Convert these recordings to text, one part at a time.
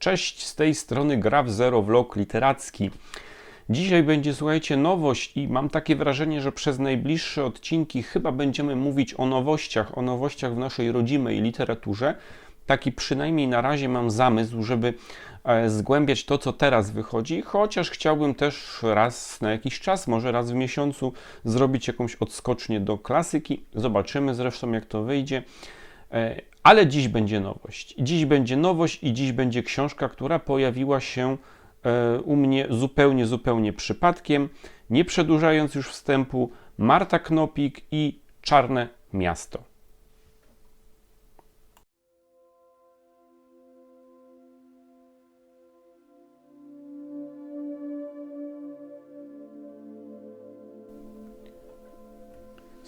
Cześć, z tej strony Graf Zero Vlog literacki. Dzisiaj będzie, słuchajcie, nowość i mam takie wrażenie, że przez najbliższe odcinki chyba będziemy mówić o nowościach, o nowościach w naszej rodzimej literaturze. Taki przynajmniej na razie mam zamysł, żeby e, zgłębiać to, co teraz wychodzi, chociaż chciałbym też raz na jakiś czas, może raz w miesiącu, zrobić jakąś odskocznię do klasyki. Zobaczymy zresztą, jak to wyjdzie. Ale dziś będzie nowość. Dziś będzie nowość i dziś będzie książka, która pojawiła się e, u mnie zupełnie, zupełnie przypadkiem. Nie przedłużając już wstępu, Marta Knopik i Czarne Miasto.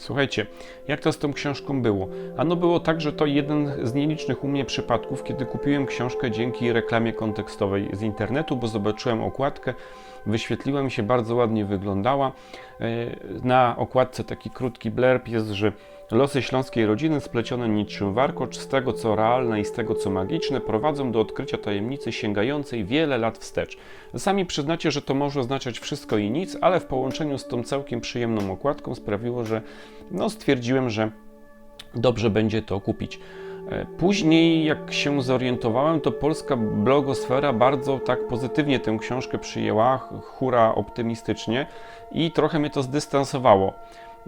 Słuchajcie, jak to z tą książką było? Ano było tak, że to jeden z nielicznych u mnie przypadków, kiedy kupiłem książkę dzięki reklamie kontekstowej z internetu, bo zobaczyłem okładkę, wyświetliła mi się, bardzo ładnie wyglądała. E, na okładce taki krótki blerb jest, że losy śląskiej rodziny splecione niczym warkocz z tego co realne i z tego co magiczne prowadzą do odkrycia tajemnicy sięgającej wiele lat wstecz. Sami przyznacie, że to może oznaczać wszystko i nic, ale w połączeniu z tą całkiem przyjemną okładką sprawiło, że no, stwierdziłem, że dobrze będzie to kupić. E, później, jak się zorientowałem, to polska blogosfera bardzo tak pozytywnie tę książkę przyjęła, hura optymistycznie i trochę mnie to zdystansowało.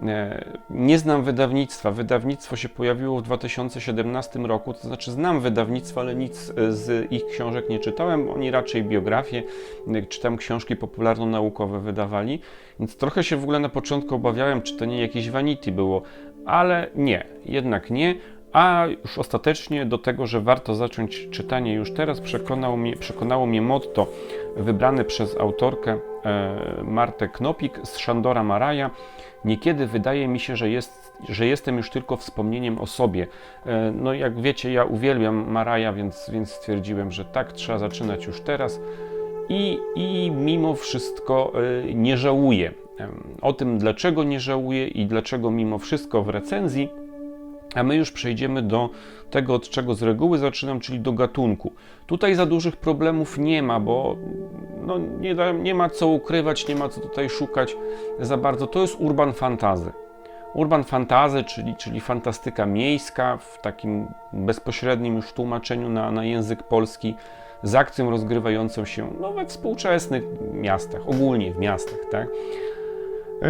E, nie znam wydawnictwa. Wydawnictwo się pojawiło w 2017 roku, to znaczy znam wydawnictwo, ale nic z ich książek nie czytałem. Oni raczej biografie, e, czytam książki popularno-naukowe wydawali, więc trochę się w ogóle na początku obawiałem, czy to nie jakieś vanity było, ale nie, jednak nie. A już ostatecznie do tego, że warto zacząć czytanie już teraz, przekonał mnie, przekonało mnie motto wybrane przez autorkę e, Martę Knopik z Szandora Maraja. Niekiedy wydaje mi się, że, jest, że jestem już tylko wspomnieniem o sobie. E, no jak wiecie, ja uwielbiam Maraja, więc, więc stwierdziłem, że tak, trzeba zaczynać już teraz. I, i mimo wszystko e, nie żałuję. O tym, dlaczego nie żałuję i dlaczego mimo wszystko w recenzji a my już przejdziemy do tego, od czego z reguły zaczynam, czyli do gatunku. Tutaj za dużych problemów nie ma, bo no, nie, da, nie ma co ukrywać, nie ma co tutaj szukać za bardzo. To jest urban fantazy. Urban fantazy, czyli, czyli fantastyka miejska w takim bezpośrednim już tłumaczeniu na, na język polski z akcją rozgrywającą się no, we współczesnych miastach, ogólnie w miastach, tak?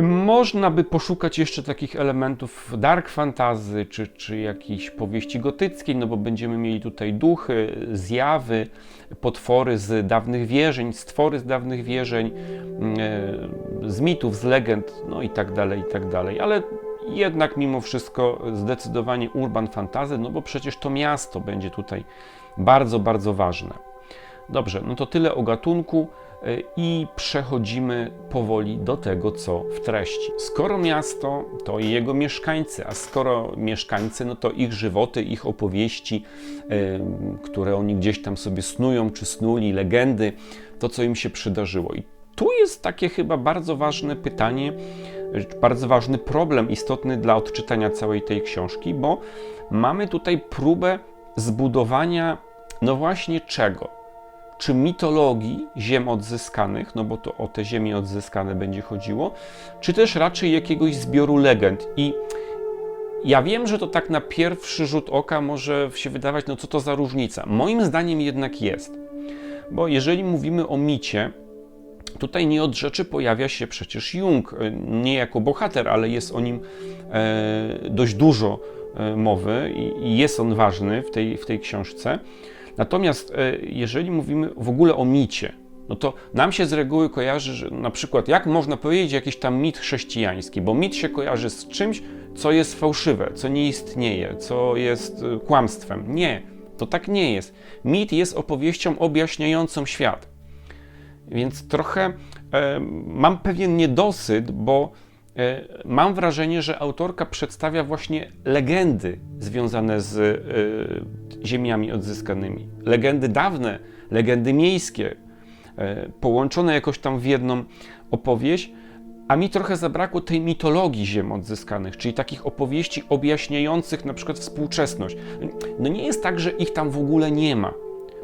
Można by poszukać jeszcze takich elementów dark fantasy, czy, czy jakiejś powieści gotyckiej, no bo będziemy mieli tutaj duchy, zjawy, potwory z dawnych wierzeń, stwory z dawnych wierzeń, mm, e, z mitów, z legend, no i tak dalej, i tak dalej. Ale jednak mimo wszystko zdecydowanie urban fantasy, no bo przecież to miasto będzie tutaj bardzo, bardzo ważne. Dobrze, no to tyle o gatunku. E, i przechodzimy powoli do tego, co w treści. Skoro miasto, to jego mieszkańcy, a skoro mieszkańcy, no to ich żywoty, ich opowieści, które oni gdzieś tam sobie snują czy snuli, legendy, to co im się przydarzyło. I tu jest takie chyba bardzo ważne pytanie, bardzo ważny problem istotny dla odczytania całej tej książki, bo mamy tutaj próbę zbudowania, no właśnie czego? Czy mitologii ziem odzyskanych, no bo to o te ziemie odzyskane będzie chodziło, czy też raczej jakiegoś zbioru legend. I ja wiem, że to tak na pierwszy rzut oka może się wydawać, no co to za różnica. Moim zdaniem jednak jest. Bo jeżeli mówimy o micie, tutaj nie od rzeczy pojawia się przecież Jung, nie jako bohater, ale jest o nim e, dość dużo e, mowy i jest on ważny w tej, w tej książce. Natomiast e, jeżeli mówimy w ogóle o micie, no to nam się z reguły kojarzy, że na przykład jak można powiedzieć jakiś tam mit chrześcijański, bo mit się kojarzy z czymś, co jest fałszywe, co nie istnieje, co jest e, kłamstwem. Nie, to tak nie jest. Mit jest opowieścią objaśniającą świat. Więc trochę e, mam pewien niedosyt, bo E, mam wrażenie, że autorka przedstawia właśnie legendy związane z e, ziemiami odzyskanymi. Legendy dawne, legendy miejskie, e, połączone jakoś tam w jedną opowieść, a mi trochę zabrakło tej mitologii ziem odzyskanych, czyli takich opowieści objaśniających na przykład współczesność. No nie jest tak, że ich tam w ogóle nie ma.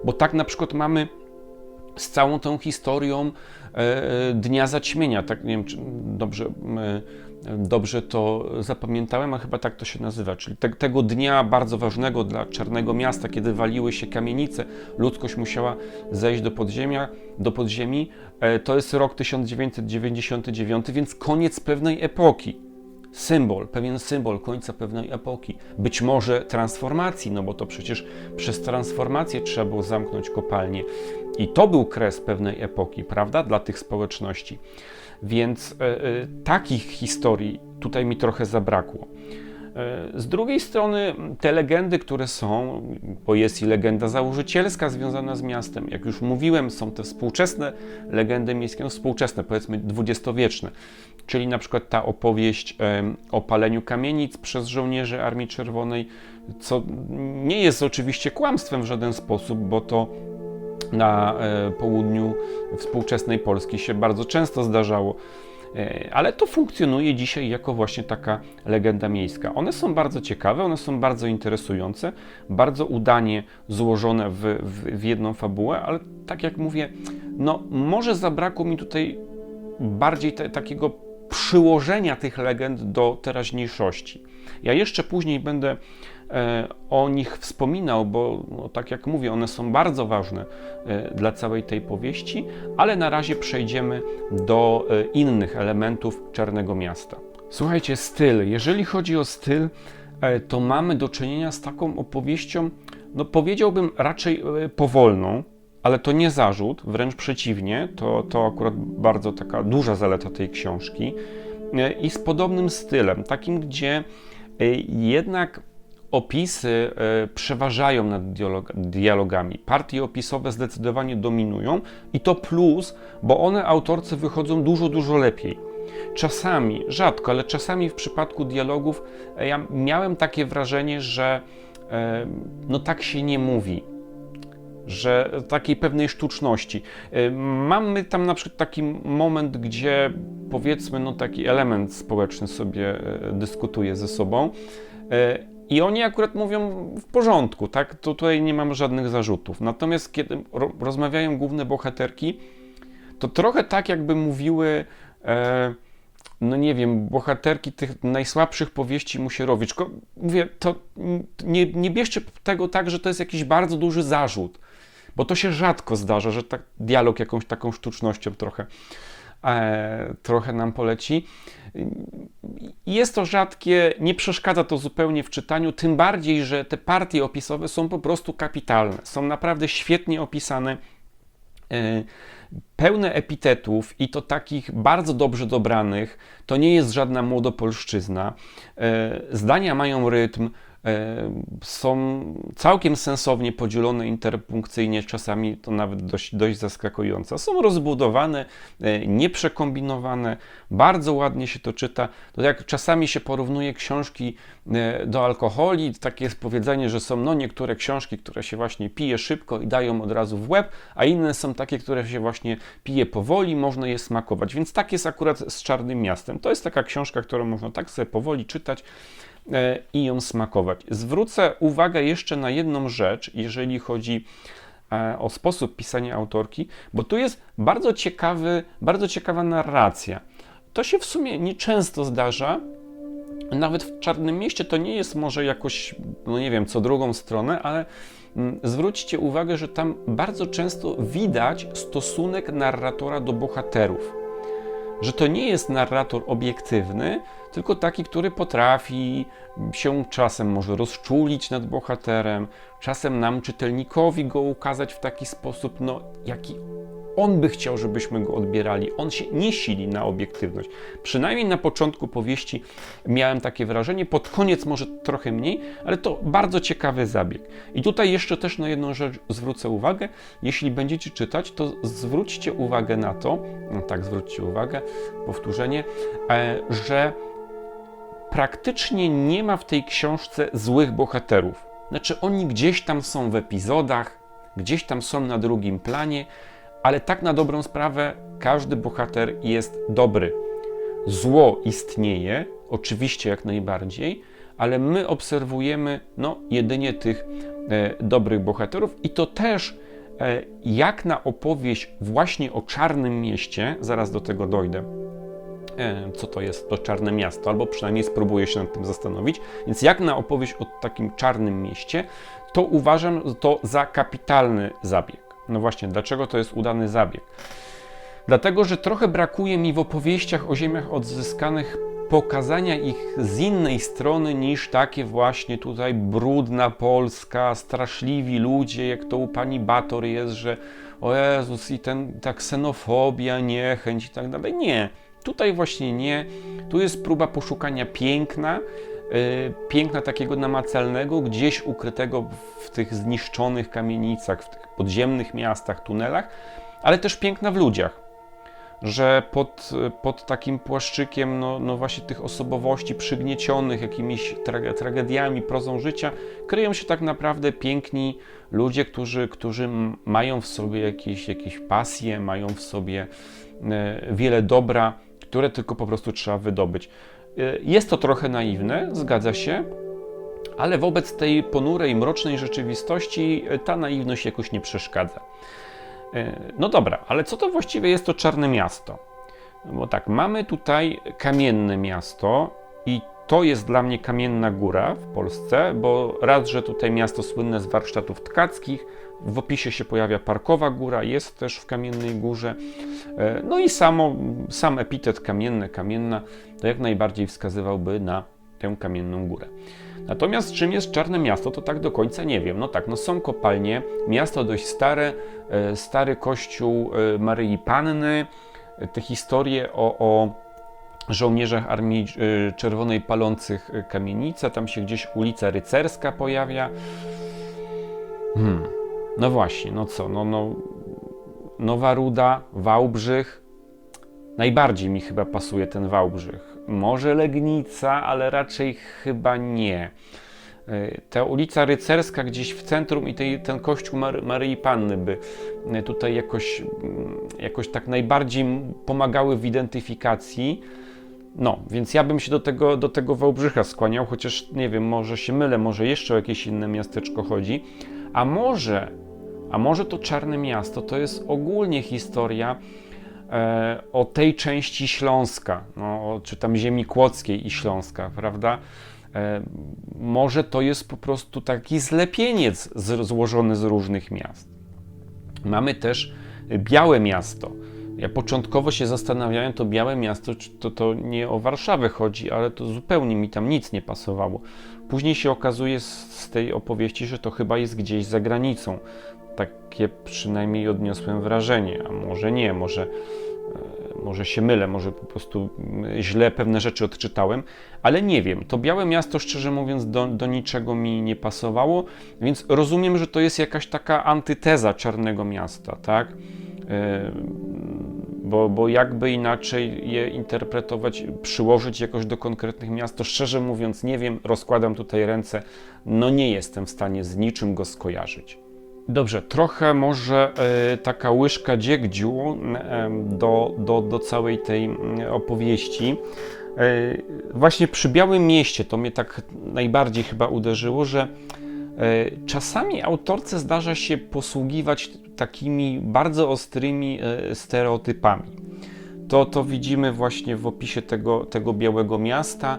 Bo tak na przykład mamy z całą tą historią e, Dnia Zaćmienia. Tak, nie wiem, czy dobrze, e, dobrze to zapamiętałem, a chyba tak to się nazywa. Czyli te, tego dnia bardzo ważnego dla Czarnego Miasta, kiedy waliły się kamienice, ludzkość musiała zejść do podziemia, do podziemi. E, to jest rok 1999, więc koniec pewnej epoki symbol, pewien symbol końca pewnej epoki, być może transformacji, no bo to przecież przez transformację trzeba było zamknąć kopalnię. I to był kres pewnej epoki, prawda, dla tych społeczności. Więc e, e, takich historii tutaj mi trochę zabrakło. E, z drugiej strony te legendy, które są, bo jest i legenda założycielska związana z miastem, jak już mówiłem, są te współczesne legendy miejskie, no współczesne, powiedzmy dwudziestowieczne, czyli na przykład ta opowieść o paleniu kamienic przez żołnierzy Armii Czerwonej, co nie jest oczywiście kłamstwem w żaden sposób, bo to na e, południu współczesnej Polski się bardzo często zdarzało. E, ale to funkcjonuje dzisiaj jako właśnie taka legenda miejska. One są bardzo ciekawe, one są bardzo interesujące, bardzo udanie złożone w, w, w jedną fabułę, ale tak jak mówię, no może zabrakło mi tutaj bardziej te, takiego przyłożenia tych legend do teraźniejszości. Ja jeszcze później będę e, o nich wspominał, bo no, tak jak mówię, one są bardzo ważne e, dla całej tej powieści, ale na razie przejdziemy do e, innych elementów Czarnego Miasta. Słuchajcie, styl. Jeżeli chodzi o styl, to mamy do czynienia z taką opowieścią, no powiedziałbym raczej powolną, ale to nie zarzut, wręcz przeciwnie, to, to akurat bardzo taka duża zaleta tej książki i z podobnym stylem, takim, gdzie jednak opisy e, przeważają nad dialogami. Partie opisowe zdecydowanie dominują i to plus, bo one autorce wychodzą dużo, dużo lepiej. Czasami, rzadko, ale czasami w przypadku dialogów e, ja miałem takie wrażenie, że e, no tak się nie mówi, że takiej pewnej sztuczności. Mamy tam na przykład taki moment, gdzie powiedzmy, no taki element społeczny sobie dyskutuje ze sobą i oni akurat mówią w porządku, tak? To tutaj nie mam żadnych zarzutów. Natomiast kiedy ro rozmawiają główne bohaterki, to trochę tak, jakby mówiły, e, no nie wiem, bohaterki tych najsłabszych powieści Musierowicz. Mówię, to nie, nie bierzcie tego tak, że to jest jakiś bardzo duży zarzut, bo to się rzadko zdarza, że tak dialog jakąś taką sztucznością trochę, e, trochę nam poleci. Jest to rzadkie, nie przeszkadza to zupełnie w czytaniu, tym bardziej, że te partie opisowe są po prostu kapitalne, są naprawdę świetnie opisane, e, pełne epitetów i to takich bardzo dobrze dobranych. To nie jest żadna młodopolszczyzna. E, zdania mają rytm, są całkiem sensownie podzielone interpunkcyjnie, czasami to nawet dość, dość zaskakujące. Są rozbudowane, e, nieprzekombinowane, bardzo ładnie się to czyta. To jak czasami się porównuje książki e, do alkoholi, takie jest powiedzenie, że są no niektóre książki, które się właśnie pije szybko i dają od razu w łeb, a inne są takie, które się właśnie pije powoli, można je smakować. Więc tak jest akurat z Czarnym Miastem. To jest taka książka, którą można tak sobie powoli czytać. E, i ją smakować. Zwrócę uwagę jeszcze na jedną rzecz, jeżeli chodzi e, o sposób pisania autorki, bo tu jest bardzo ciekawy, bardzo ciekawa narracja. To się w sumie nieczęsto zdarza. Nawet w Czarnym Mieście to nie jest może jakoś, no nie wiem, co drugą stronę, ale mm, zwróćcie uwagę, że tam bardzo często widać stosunek narratora do bohaterów. Że to nie jest narrator obiektywny, tylko taki, który potrafi się czasem może rozczulić nad bohaterem, czasem nam, czytelnikowi, go ukazać w taki sposób, no, jaki on by chciał, żebyśmy go odbierali. On się nie sili na obiektywność. Przynajmniej na początku powieści miałem takie wrażenie, pod koniec może trochę mniej, ale to bardzo ciekawy zabieg. I tutaj jeszcze też na jedną rzecz zwrócę uwagę. Jeśli będziecie czytać, to zwróćcie uwagę na to, no tak, zwróćcie uwagę, powtórzenie, e, że praktycznie nie ma w tej książce złych bohaterów. Znaczy, oni gdzieś tam są w epizodach, gdzieś tam są na drugim planie, ale tak na dobrą sprawę każdy bohater jest dobry. Zło istnieje, oczywiście jak najbardziej, ale my obserwujemy no, jedynie tych e, dobrych bohaterów i to też e, jak na opowieść właśnie o Czarnym Mieście, zaraz do tego dojdę, co to jest to Czarne Miasto, albo przynajmniej spróbuję się nad tym zastanowić. Więc jak na opowieść o takim Czarnym Mieście, to uważam to za kapitalny zabieg. No właśnie, dlaczego to jest udany zabieg? Dlatego, że trochę brakuje mi w opowieściach o ziemiach odzyskanych pokazania ich z innej strony niż takie właśnie tutaj brudna Polska, straszliwi ludzie, jak to u pani Bator jest, że o Jezus i ten, ta ksenofobia, niechęć i tak dalej. Nie, tutaj właśnie nie. Tu jest próba poszukania piękna, yy, piękna takiego namacalnego, gdzieś ukrytego w tych zniszczonych kamienicach, w tych podziemnych miastach, tunelach, ale też piękna w ludziach że pod, pod takim płaszczykiem, no, no właśnie tych osobowości przygniecionych jakimiś tra tragediami, prozą życia, kryją się tak naprawdę piękni ludzie, którzy, którzy mają w sobie jakieś, jakieś pasje, mają w sobie e, wiele dobra, które tylko po prostu trzeba wydobyć. E, jest to trochę naiwne, zgadza się, ale wobec tej ponurej, mrocznej rzeczywistości e, ta naiwność jakoś nie przeszkadza. E, no dobra, ale co to właściwie jest to Czarne Miasto? Bo tak, mamy tutaj kamienne miasto i to jest dla mnie kamienna góra w Polsce, bo raz, że tutaj miasto słynne z warsztatów tkackich, w opisie się pojawia Parkowa Góra, jest też w Kamiennej Górze. E, no i samo, sam epitet kamienne, kamienna, to jak najbardziej wskazywałby na tę Kamienną Górę. Natomiast czym jest Czarne Miasto, to tak do końca nie wiem. No tak, no są kopalnie, miasto dość stare, e, stary kościół e, Maryi Panny, te historie o, o żołnierzach Armii Czerwonej palących kamienice, tam się gdzieś ulica Rycerska pojawia. Hmm. No właśnie, no co, no, no Nowa Ruda, Wałbrzych. Najbardziej mi chyba pasuje ten Wałbrzych może Legnica, ale raczej chyba nie. E, ta ulica Rycerska gdzieś w centrum i tej, ten kościół Mary, Maryi Panny by e, tutaj jakoś, mm, jakoś tak najbardziej pomagały w identyfikacji. No, więc ja bym się do tego, do tego Wałbrzycha skłaniał, chociaż nie wiem, może się mylę, może jeszcze o jakieś inne miasteczko chodzi. A może, a może to Czarne Miasto to jest ogólnie historia E, o tej części Śląska, no, czy tam ziemi kłodzkiej i Śląska, prawda? E, może to jest po prostu taki zlepieniec z, złożony z różnych miast. Mamy też Białe Miasto. Ja początkowo się zastanawiałem, to Białe Miasto, czy to, to nie o Warszawę chodzi, ale to zupełnie mi tam nic nie pasowało. Później się okazuje z, z tej opowieści, że to chyba jest gdzieś za granicą. Takie przynajmniej odniosłem wrażenie, a może nie, może E, może się mylę, może po prostu źle pewne rzeczy odczytałem, ale nie wiem. To Białe Miasto, szczerze mówiąc, do, do niczego mi nie pasowało, więc rozumiem, że to jest jakaś taka antyteza Czarnego Miasta, tak? Bo, bo jakby inaczej je interpretować, przyłożyć jakoś do konkretnych miast, to szczerze mówiąc nie wiem, rozkładam tutaj ręce, no nie jestem w stanie z niczym go skojarzyć. Dobrze, trochę może e, taka łyżka dziegdziu do, do, do całej tej opowieści. E, właśnie przy Białym Mieście to mnie tak najbardziej chyba uderzyło, że czasami autorce zdarza się posługiwać takimi bardzo ostrymi stereotypami. To, to widzimy właśnie w opisie tego, tego Białego Miasta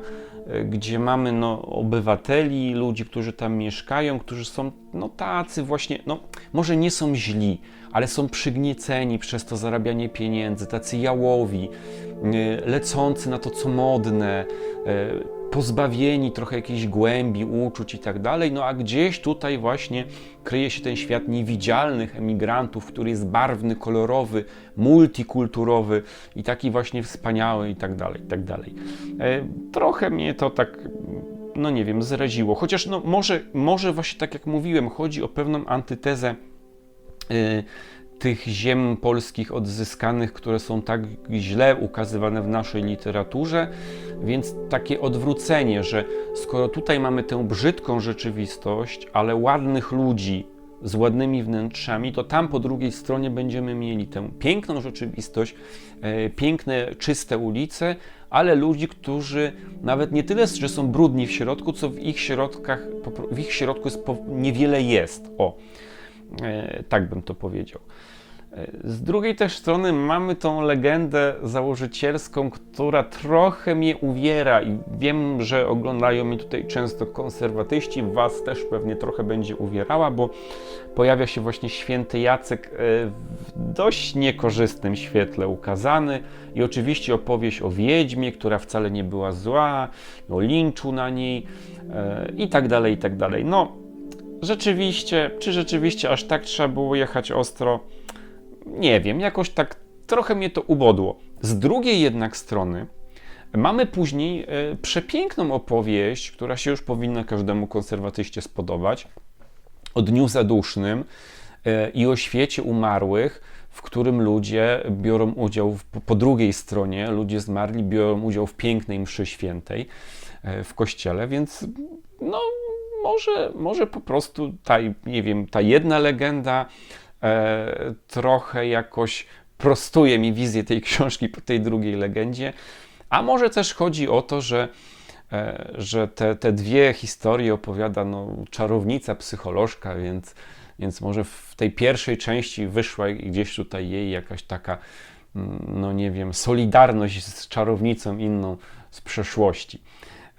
gdzie mamy no, obywateli, ludzi, którzy tam mieszkają, którzy są no, tacy właśnie, no, może nie są źli, ale są przygnieceni przez to zarabianie pieniędzy, tacy jałowi, lecący na to, co modne, pozbawieni trochę jakiejś głębi, uczuć i tak dalej, no a gdzieś tutaj właśnie kryje się ten świat niewidzialnych emigrantów, który jest barwny, kolorowy, multikulturowy i taki właśnie wspaniały i tak dalej, i tak dalej. E, trochę mnie to tak no nie wiem, zraziło. Chociaż no może, może właśnie tak jak mówiłem, chodzi o pewną antytezę yy, tych ziem polskich odzyskanych, które są tak źle ukazywane w naszej literaturze, więc takie odwrócenie, że skoro tutaj mamy tę brzydką rzeczywistość, ale ładnych ludzi z ładnymi wnętrzami, to tam po drugiej stronie będziemy mieli tę piękną rzeczywistość, e, piękne, czyste ulice, ale ludzi, którzy nawet nie tyle, że są brudni w środku, co w ich środkach, w ich środku jest, niewiele jest. O. E, tak bym to powiedział. E, z drugiej też strony mamy tą legendę założycielską, która trochę mnie uwiera i wiem, że oglądają mnie tutaj często konserwatyści, was też pewnie trochę będzie uwierała, bo pojawia się właśnie święty Jacek e, w dość niekorzystnym świetle ukazany i oczywiście opowieść o wiedźmie, która wcale nie była zła, o linczu na niej i tak dalej, i tak dalej. No, rzeczywiście, czy rzeczywiście aż tak trzeba było jechać ostro? Nie wiem, jakoś tak trochę mnie to ubodło. Z drugiej jednak strony mamy później e, przepiękną opowieść, która się już powinna każdemu konserwatyście spodobać, o dniu zadusznym e, i o świecie umarłych, w którym ludzie biorą udział w, po drugiej stronie, ludzie zmarli biorą udział w pięknej mszy świętej e, w kościele, więc no może, może po prostu ta, nie wiem, ta jedna legenda e, trochę jakoś prostuje mi wizję tej książki po tej drugiej legendzie, a może też chodzi o to, że, e, że te, te dwie historie opowiada no, czarownica, psycholożka, więc, więc może w tej pierwszej części wyszła gdzieś tutaj jej jakaś taka, mm, no nie wiem, solidarność z czarownicą inną z przeszłości.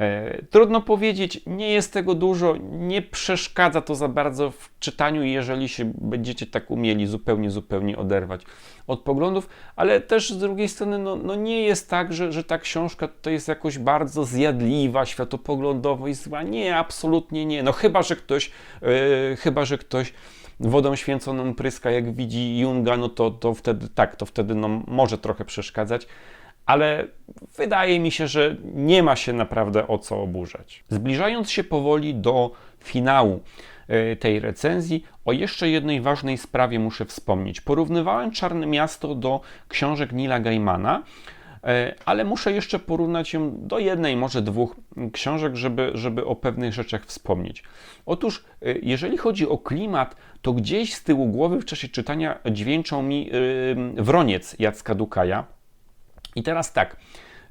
E, trudno powiedzieć, nie jest tego dużo, nie przeszkadza to za bardzo w czytaniu, jeżeli się będziecie tak umieli zupełnie, zupełnie oderwać od poglądów, ale też z drugiej strony no, no nie jest tak, że, że ta książka to jest jakoś bardzo zjadliwa, światopoglądowo i zła. Nie, absolutnie nie. No chyba, że ktoś, yy, chyba, że ktoś wodą święconą pryska, jak widzi Junga, no to, to wtedy tak, to wtedy no, może trochę przeszkadzać ale wydaje mi się, że nie ma się naprawdę o co oburzać. Zbliżając się powoli do finału e, tej recenzji, o jeszcze jednej ważnej sprawie muszę wspomnieć. Porównywałem Czarne Miasto do książek Nila Gaimana, e, ale muszę jeszcze porównać ją do jednej, może dwóch książek, żeby, żeby o pewnych rzeczach wspomnieć. Otóż, e, jeżeli chodzi o klimat, to gdzieś z tyłu głowy w czasie czytania dźwięczą mi Wroniec Jacka Dukaja, i teraz tak.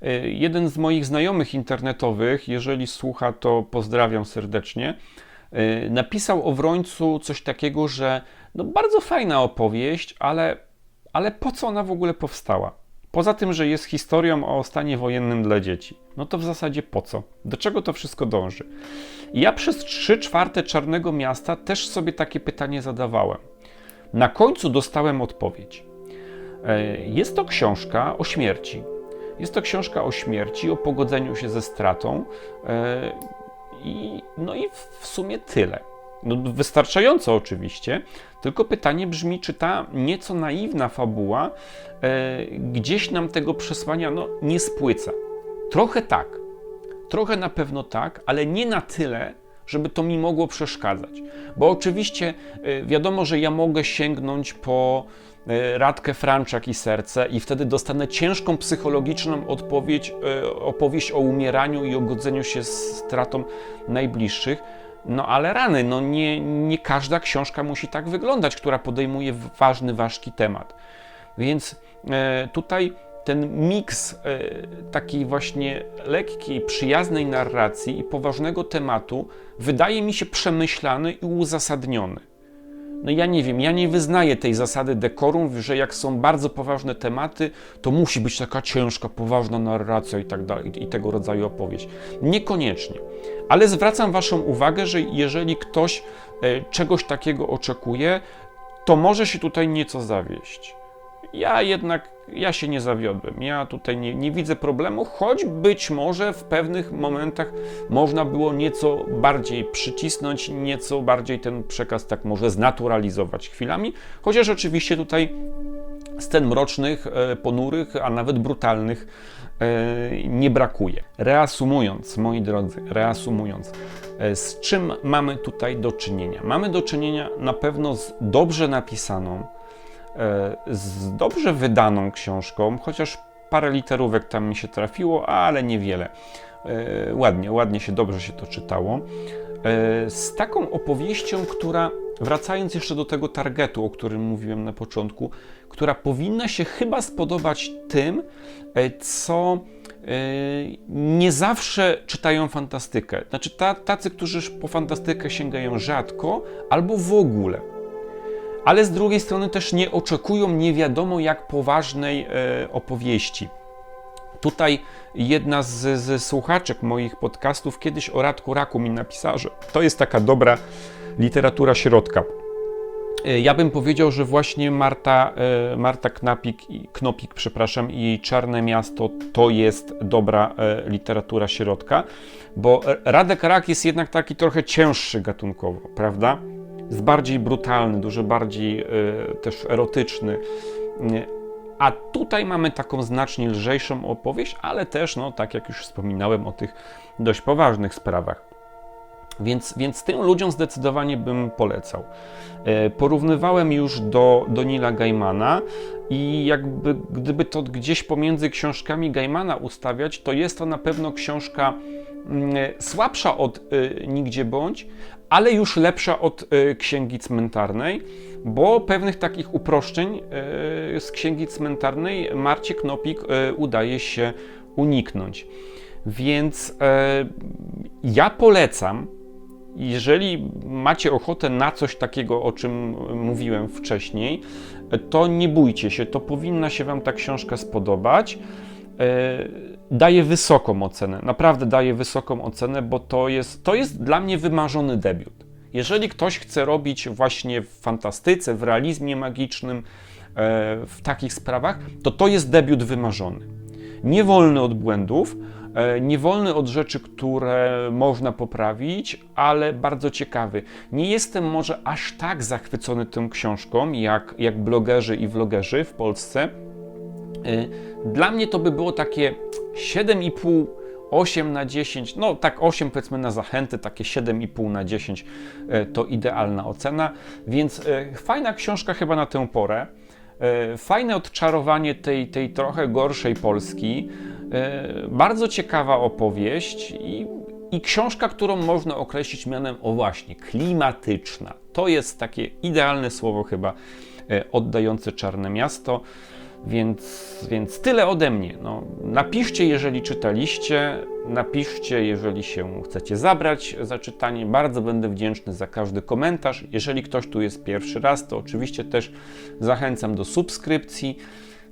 Y, jeden z moich znajomych internetowych, jeżeli słucha, to pozdrawiam serdecznie, y, napisał o Wrońcu coś takiego, że no bardzo fajna opowieść, ale, ale po co ona w ogóle powstała? Poza tym, że jest historią o stanie wojennym dla dzieci. No to w zasadzie po co? Do czego to wszystko dąży? Ja przez 3 czwarte Czarnego Miasta też sobie takie pytanie zadawałem. Na końcu dostałem odpowiedź. E, jest to książka o śmierci. Jest to książka o śmierci, o pogodzeniu się ze stratą. E, I, no i w sumie tyle. No, wystarczająco oczywiście, tylko pytanie brzmi, czy ta nieco naiwna fabuła e, gdzieś nam tego przesłania no, nie spłyca. Trochę tak, trochę na pewno tak, ale nie na tyle, żeby to mi mogło przeszkadzać. Bo oczywiście wiadomo, że ja mogę sięgnąć po Radkę Franczak i serce i wtedy dostanę ciężką psychologiczną odpowiedź, e, opowieść o umieraniu i o godzeniu się z stratą najbliższych. No ale rany, no nie, nie każda książka musi tak wyglądać, która podejmuje ważny, ważki temat. Więc e, tutaj ten miks takiej właśnie lekkiej, przyjaznej narracji i poważnego tematu wydaje mi się przemyślany i uzasadniony. No ja nie wiem, ja nie wyznaję tej zasady dekorum, że jak są bardzo poważne tematy, to musi być taka ciężka, poważna narracja i tak dalej, i tego rodzaju opowieść. Niekoniecznie. Ale zwracam Waszą uwagę, że jeżeli ktoś e, czegoś takiego oczekuje, to może się tutaj nieco zawieść. Ja jednak, ja się nie zawiodłem. Ja tutaj nie, nie, widzę problemu, choć być może w pewnych momentach można było nieco bardziej przycisnąć, nieco bardziej ten przekaz tak może znaturalizować chwilami, chociaż oczywiście tutaj scen mrocznych, e, ponurych, a nawet brutalnych e, nie brakuje. Reasumując, moi drodzy, reasumując, e, z czym mamy tutaj do czynienia? Mamy do czynienia na pewno z dobrze napisaną, z dobrze wydaną książką, chociaż parę literówek tam mi się trafiło, ale niewiele. E, ładnie, ładnie się, dobrze się to czytało. E, z taką opowieścią, która, wracając jeszcze do tego targetu, o którym mówiłem na początku, która powinna się chyba spodobać tym, co nie zawsze czytają fantastykę. Znaczy, tacy, którzy po fantastykę sięgają rzadko albo w ogóle. Ale z drugiej strony też nie oczekują nie wiadomo jak poważnej e, opowieści. Tutaj jedna z, z słuchaczek moich podcastów kiedyś o Radku Raku mi napisała, że to jest taka dobra literatura środka. E, Ja bym powiedział, że właśnie Marta, e, Marta Knapik, Knopik przepraszam, i Czarne Miasto to jest dobra literatura środka, bo Radek Rak jest jednak taki trochę cięższy gatunkowo, prawda? Jest bardziej brutalny, dużo bardziej e, też erotyczny. A tutaj mamy taką znacznie lżejszą opowieść, ale też, no tak jak już wspominałem, o tych dość poważnych sprawach. Więc, więc tym ludziom zdecydowanie bym polecał. E, Porównywałem już do, do Nila Gaimana i jakby gdyby to gdzieś pomiędzy książkami Gaimana ustawiać, to jest to na pewno książka słabsza od e, Nigdzie Bądź, ale już lepsza od e, Księgi Cmentarnej, bo pewnych takich uproszczeń e, z Księgi Cmentarnej Marcie Knopik e, udaje się uniknąć. Więc e, ja polecam, jeżeli macie ochotę na coś takiego, o czym mówiłem wcześniej, to nie bójcie się, to powinna się Wam ta książka spodobać. E, Daję wysoką ocenę, naprawdę daję wysoką ocenę, bo to jest, to jest dla mnie wymarzony debiut. Jeżeli ktoś chce robić właśnie w fantastyce, w realizmie magicznym, e, w takich sprawach, to to jest debiut wymarzony. Nie wolny od błędów, e, nie wolny od rzeczy, które można poprawić, ale bardzo ciekawy. Nie jestem może aż tak zachwycony tą książką, jak, jak blogerzy i vlogerzy w Polsce. Y, Dla mnie to by było takie 7,5, 8 na 10, no tak 8 powiedzmy na zachęty, takie 7,5 na 10 e, to idealna ocena, więc e, fajna książka chyba na tę porę. Fajne odczarowanie tej, tej trochę gorszej Polski, bardzo ciekawa opowieść i, i książka, którą można określić mianem, o właśnie, klimatyczna. To jest takie idealne słowo chyba oddające Czarne Miasto. Więc, więc tyle ode mnie. No, napiszcie, jeżeli czytaliście, napiszcie, jeżeli się chcecie zabrać za czytanie. Bardzo będę wdzięczny za każdy komentarz. Jeżeli ktoś tu jest pierwszy raz, to oczywiście też zachęcam do subskrypcji.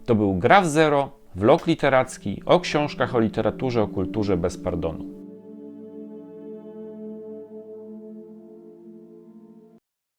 To był Graf Zero, vlog literacki o książkach, o literaturze, o kulturze bez pardonu.